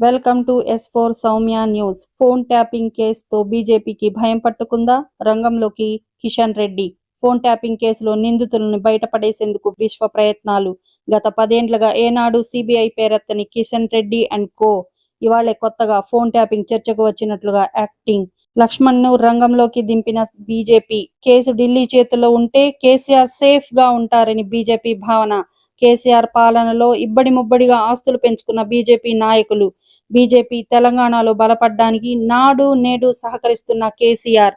Welcome to S four Soumya news. Phone tapping కేసుతో బీజేపీకి భయం పట్టుకుందా? రంగంలోకి కిషన్ రెడ్డి. ఫోన్ ట్యాపింగ్ కేసులో నిందితులను బయటపడేసేందుకు విశ్వ ప్రయత్నాలు. గత పదేండ్లుగా ఏనాడు సిబిఐ పేరెత్తని కిషన్ రెడ్డి అండ్ కో. ఇవాళే కొత్తగా ఫోన్ ట్యాపింగ్ చర్చకు వచ్చినట్లుగా యాక్టింగ్. లక్ష్మణ్ను రంగంలోకి దింపిన బీజేపీ. కేసు ఢిల్లీ చేతుల్లో ఉంటే కేసీఆర్ సేఫ్గా ఉంటారని బీజేపీ భావన. కేసీఆర్ పాలనలో ఇబ్బడి ముబ్బడిగా ఆస్తులు పెంచుకున్న బీజేపీ నాయకులు. బీజేపీ తెలంగాణలో బలపడ్డానికి నాడు నేడు సహకరిస్తున్న కేసీఆర్.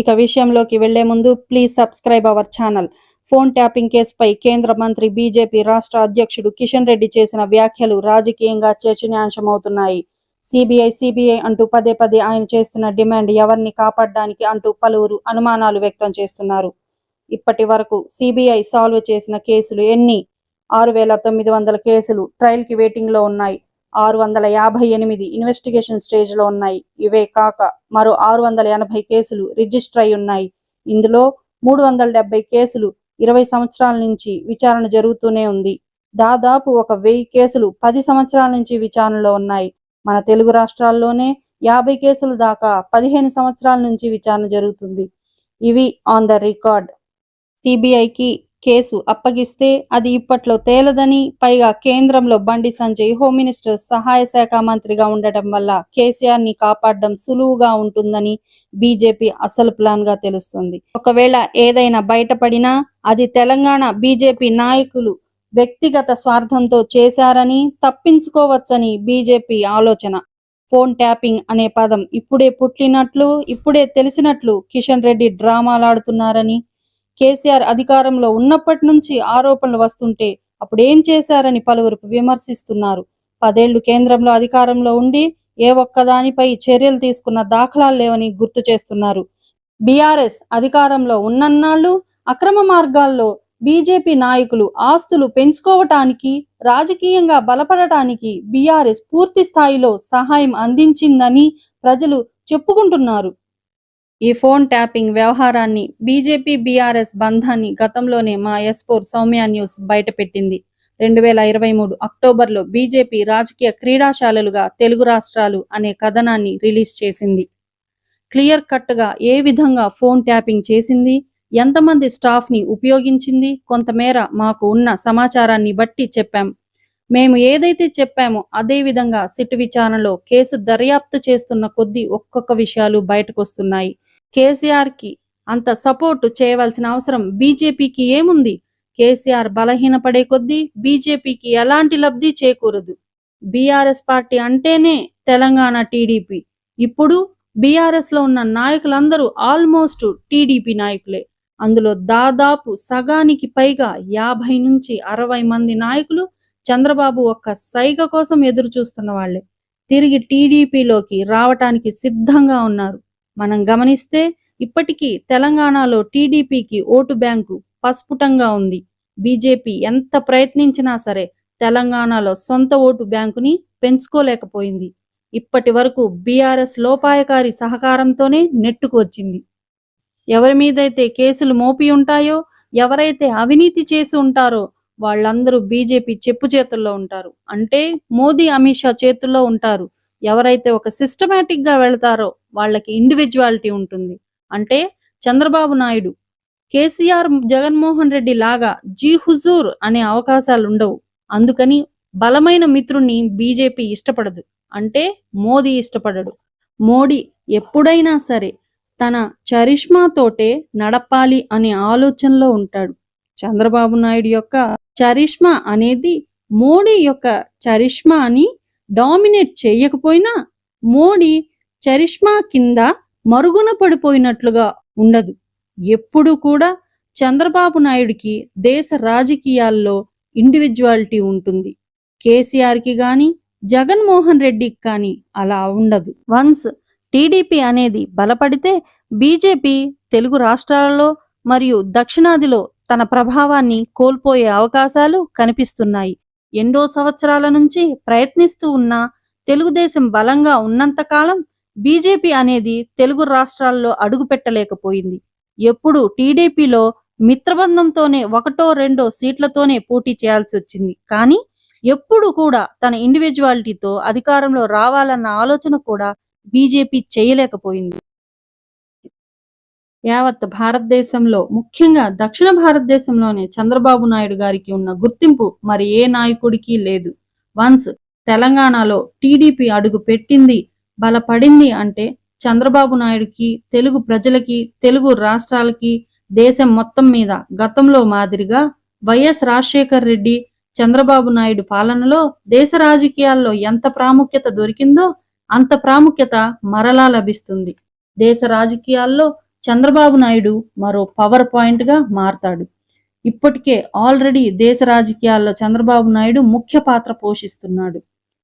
ఇక విషయంలోకి వెళ్ళే ముందు please subscribe our channel phone tapping కేసుపై కేంద్ర మంత్రి బీజేపీ రాష్ట్ర అధ్యక్షుడు కిషన్ రెడ్డి చేసిన వ్యాఖ్యలు రాజకీయంగా చర్చనీయాంశమవుతున్నాయి. సిబిఐ సిబిఐ అంటూ పదే పదే ఆయన చేస్తున్న డిమాండ్ ఎవరిని కాపాడడానికి అంటూ పలువురు అనుమానాలు వ్యక్తం చేస్తున్నారు. ఇప్పటి వరకు సిబిఐ సాల్వ్ చేసిన కేసులు ఎన్ని? ఆరు వేల తొమ్మిది వందల కేసులు ట్రయల్కి కి వెయిటింగ్లో ఉన్నాయి. ఆరు వందల యాభై ఎనిమిది ఇన్వెస్టిగేషన్ స్టేజ్లో ఉన్నాయి. ఇవే కాక మరో ఆరు వందల ఎనభై కేసులు రిజిస్టర్ అయి ఉన్నాయి. ఇందులో మూడు వందల డెబ్బై కేసులు ఇరవై సంవత్సరాల నుంచి విచారణ జరుగుతూనే ఉంది. దాదాపు ఒక వెయ్యి కేసులు పది సంవత్సరాల నుంచి విచారణలో ఉన్నాయి. మన తెలుగు రాష్ట్రాల్లోనే యాభై కేసుల దాకా పదిహేను సంవత్సరాల నుంచి విచారణ జరుగుతుంది. ఇవి ఆన్ ద రికార్డ్ సిబిఐకి కేసు అప్పగిస్తే అది ఇప్పట్లో తేలదని పైగా కేంద్రంలో బండి సంజయ్ హోమ్ మినిస్టర్ సహాయ శాఖ మంత్రిగా ఉండటం వల్ల కేసీఆర్ని కాపాడడం సులువుగా ఉంటుందని బీజేపీ అసలు ప్లాన్గా తెలుస్తుంది. ఒకవేళ ఏదైనా బయటపడినా అది తెలంగాణ బీజేపీ నాయకులు వ్యక్తిగత స్వార్థంతో చేశారని తప్పించుకోవచ్చని బీజేపీ ఆలోచన. ఫోన్ ట్యాపింగ్ అనే పదం ఇప్పుడే పుట్టినట్లు ఇప్పుడే తెలిసినట్లు కిషన్ రెడ్డి డ్రామాలాడుతున్నారని కేసీఆర్ అధికారంలో ఉన్నప్పటి నుంచి ఆరోపణలు వస్తుంటే అప్పుడు ఏం చేశారని పలువురు విమర్శిస్తున్నారు. పదేళ్ళు కేంద్రంలో అధికారంలో ఉండి ఏ ఒక్కదానిపై చర్యలు తీసుకున్న దాఖలాలు లేవని గుర్తు చేస్తున్నారు. బీఆర్ఎస్ అధికారంలో ఉన్నన్నాళ్ళు అక్రమ మార్గాల్లో బీజేపీ నాయకులు ఆస్తులు పెంచుకోవటానికి రాజకీయంగా బలపడటానికి బీఆర్ఎస్ పూర్తి స్థాయిలో సహాయం అందించిందని ప్రజలు చెప్పుకుంటున్నారు. ఈ ఫోన్ ట్యాపింగ్ వ్యవహారాన్ని బీజేపీ బీఆర్ఎస్ బంధాన్ని గతంలోనే మా ఎస్ ఫోర్ సౌమ్య న్యూస్ బయటపెట్టింది. రెండు వేల ఇరవై మూడు అక్టోబర్లో బీజేపీ రాజకీయ క్రీడాశాలలుగా తెలుగు రాష్ట్రాలు అనే కథనాన్ని రిలీజ్ చేసింది. క్లియర్ కట్గా ఏ విధంగా ఫోన్ ట్యాపింగ్ చేసింది ఎంతమంది స్టాఫ్ని ఉపయోగించింది కొంతమేర మాకు ఉన్న సమాచారాన్ని బట్టి చెప్పాం. మేము ఏదైతే చెప్పామో అదే విధంగా సిట్ విచారణలో కేసు దర్యాప్తు చేస్తున్న కొద్దీ ఒక్కొక్క విషయాలు బయటకొస్తున్నాయి. కేసీఆర్కి కేసీఆర్కి అంత సపోర్ట్ చేయవలసిన అవసరం బీజేపీకి ఏముంది? కేసీఆర్ బలహీనపడే కొద్దీ బీజేపీకి ఎలాంటి లబ్ధి చేకూరదు. బీఆర్ఎస్ పార్టీ అంటేనే తెలంగాణ టీడీపీ. ఇప్పుడు బీఆర్ఎస్లో ఉన్న నాయకులందరూ ఆల్మోస్ట్ టీడీపీ నాయకులే. అందులో దాదాపు సగానికి పైగా యాభై నుంచి అరవై మంది నాయకులు చంద్రబాబు ఒక్క సైగ కోసం ఎదురు చూస్తున్న వాళ్ళే. తిరిగి టీడీపీలోకి రావటానికి సిద్ధంగా ఉన్నారు. మనం గమనిస్తే ఇప్పటికీ తెలంగాణలో టీడీపీకి ఓటు బ్యాంకు పస్ఫుటంగా ఉంది. బీజేపీ ఎంత ప్రయత్నించినా సరే తెలంగాణలో సొంత ఓటు బ్యాంకుని పెంచుకోలేకపోయింది. ఇప్పటి వరకు బీఆర్ఎస్ లోపాయకారి సహకారంతోనే నెట్టుకు వచ్చింది. ఎవరి మీదైతే కేసులు మోపి ఉంటాయో ఎవరైతే అవినీతి చేసి ఉంటారో వాళ్ళందరూ బీజేపీ చెప్పు చేతుల్లో ఉంటారు. అంటే మోదీ అమిత్ షా చేతుల్లో ఉంటారు. ఎవరైతే ఒక సిస్టమేటిక్గా వెళ్తారో వాళ్ళకి ఇండివిజువాలిటీ ఉంటుంది. అంటే చంద్రబాబు నాయుడు కేసీఆర్ జగన్మోహన్ రెడ్డి లాగా జీ హుజూర్ అనే అవకాశాలు ఉండవు. అందుకని బలమైన మిత్రుణ్ణి బీజేపీ ఇష్టపడదు. అంటే మోదీ ఇష్టపడడు. మోడీ ఎప్పుడైనా సరే తన చరిష్మాతోటే నడపాలి అనే ఆలోచనలో ఉంటాడు. చంద్రబాబు నాయుడు యొక్క చరిష్మా అనేది మోడీ యొక్క చరిష్మా అని డామినేట్ చేయకపోయినా మోడీ చరిష్మా కింద మరుగున పడిపోయినట్లుగా ఉండదు. ఎప్పుడు కూడా చంద్రబాబు నాయుడికి దేశ రాజకీయాల్లో ఇండివిజువాలిటీ ఉంటుంది. కేసీఆర్కి కానీ జగన్మోహన్ రెడ్డికి కానీ అలా ఉండదు. వన్స్ టీడీపీ అనేది బలపడితే బీజేపీ తెలుగు రాష్ట్రాలలో మరియు దక్షిణాదిలో తన ప్రభావాన్ని కోల్పోయే అవకాశాలు కనిపిస్తున్నాయి. ఎన్నో సంవత్సరాల నుంచి ప్రయత్నిస్తూ ఉన్న తెలుగుదేశం బలంగా ఉన్నంతకాలం బీజేపీ అనేది తెలుగు రాష్ట్రాల్లో అడుగుపెట్టలేకపోయింది ఎప్పుడు టీడీపీలో మిత్రబంధంతోనే ఒకటో రెండో సీట్లతోనే పోటీ చేయాల్సి వచ్చింది. కానీ ఎప్పుడు కూడా తన ఇండివిజువాలిటీతో అధికారంలో రావాలన్న ఆలోచన కూడా బీజేపీ చేయలేకపోయింది. యావత్ భారతదేశంలో ముఖ్యంగా దక్షిణ భారతదేశంలోనే చంద్రబాబు నాయుడు గారికి ఉన్న గుర్తింపు మరి ఏ నాయకుడికి లేదు. వన్స్ తెలంగాణలో టీడీపీ అడుగు పెట్టింది బలపడింది అంటే చంద్రబాబు నాయుడుకి తెలుగు ప్రజలకి తెలుగు రాష్ట్రాలకి దేశం మొత్తం మీద గతంలో మాదిరిగా వైఎస్ రాజశేఖర్ రెడ్డి చంద్రబాబు నాయుడు పాలనలో దేశ రాజకీయాల్లో ఎంత ప్రాముఖ్యత దొరికిందో అంత ప్రాముఖ్యత మరలా లభిస్తుంది. దేశ రాజకీయాల్లో చంద్రబాబు నాయుడు మరో పవర్ పాయింట్గా మారతాడు. ఇప్పటికే ఆల్రెడీ దేశ రాజకీయాల్లో చంద్రబాబు నాయుడు ముఖ్య పాత్ర పోషిస్తున్నాడు.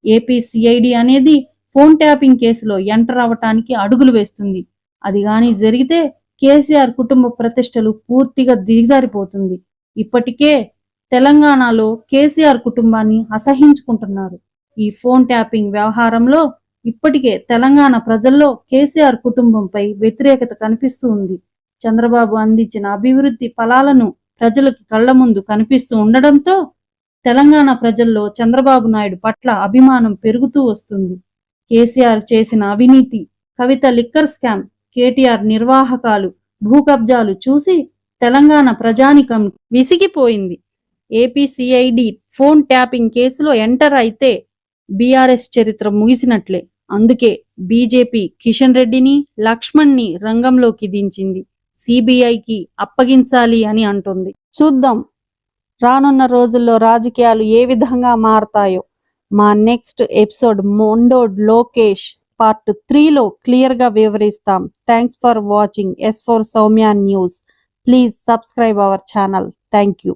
ఏపీ సిఐడి అనేది ఫోన్ ట్యాపింగ్ కేసులో ఎంటర్ అవ్వటానికి అడుగులు వేస్తుంది. అది గాని జరిగితే కేసీఆర్ కుటుంబ ప్రతిష్టలు పూర్తిగా దిగజారిపోతుంది. ఇప్పటికే తెలంగాణలో కేసీఆర్ కుటుంబాన్ని అసహించుకుంటున్నారు. ఈ ఫోన్ ట్యాపింగ్ వ్యవహారంలో ఇప్పటికే తెలంగాణ ప్రజల్లో కేసీఆర్ కుటుంబంపై వ్యతిరేకత కనిపిస్తూ ఉంది. చంద్రబాబు అందించిన అభివృద్ధి ఫలాలను ప్రజలకు కళ్ళ ముందు కనిపిస్తూ ఉండడంతో తెలంగాణ ప్రజల్లో చంద్రబాబు నాయుడు పట్ల అభిమానం పెరుగుతూ వస్తుంది. కేసీఆర్ చేసిన అవినీతి కవిత లిక్కర్ స్కామ్ కేటీఆర్ నిర్వాహకాలు భూ కబ్జాలు చూసి తెలంగాణ ప్రజానికం విసిగిపోయింది. ఏపీసీఐడి ఫోన్ ట్యాపింగ్ కేసులో ఎంటర్ అయితే బీఆర్ఎస్ చరిత్ర ముగిసినట్లే. అందుకే బీజేపీ కిషన్ రెడ్డిని లక్ష్మణ్ని రంగంలోకి దించింది. సిబిఐకి అప్పగించాలి అని అంటుంది. చూద్దాం. రానున్న రోజుల్లో రాజకీయాలు ఏ విధంగా మారతాయో. మా నెక్స్ట్ ఎపిసోడ్ మొండోడ్ లోకేష్ పార్ట్ త్రీలో క్లియర్గా వివరిస్తాం. Thanks for watching S four Soumya news please subscribe our channel thank you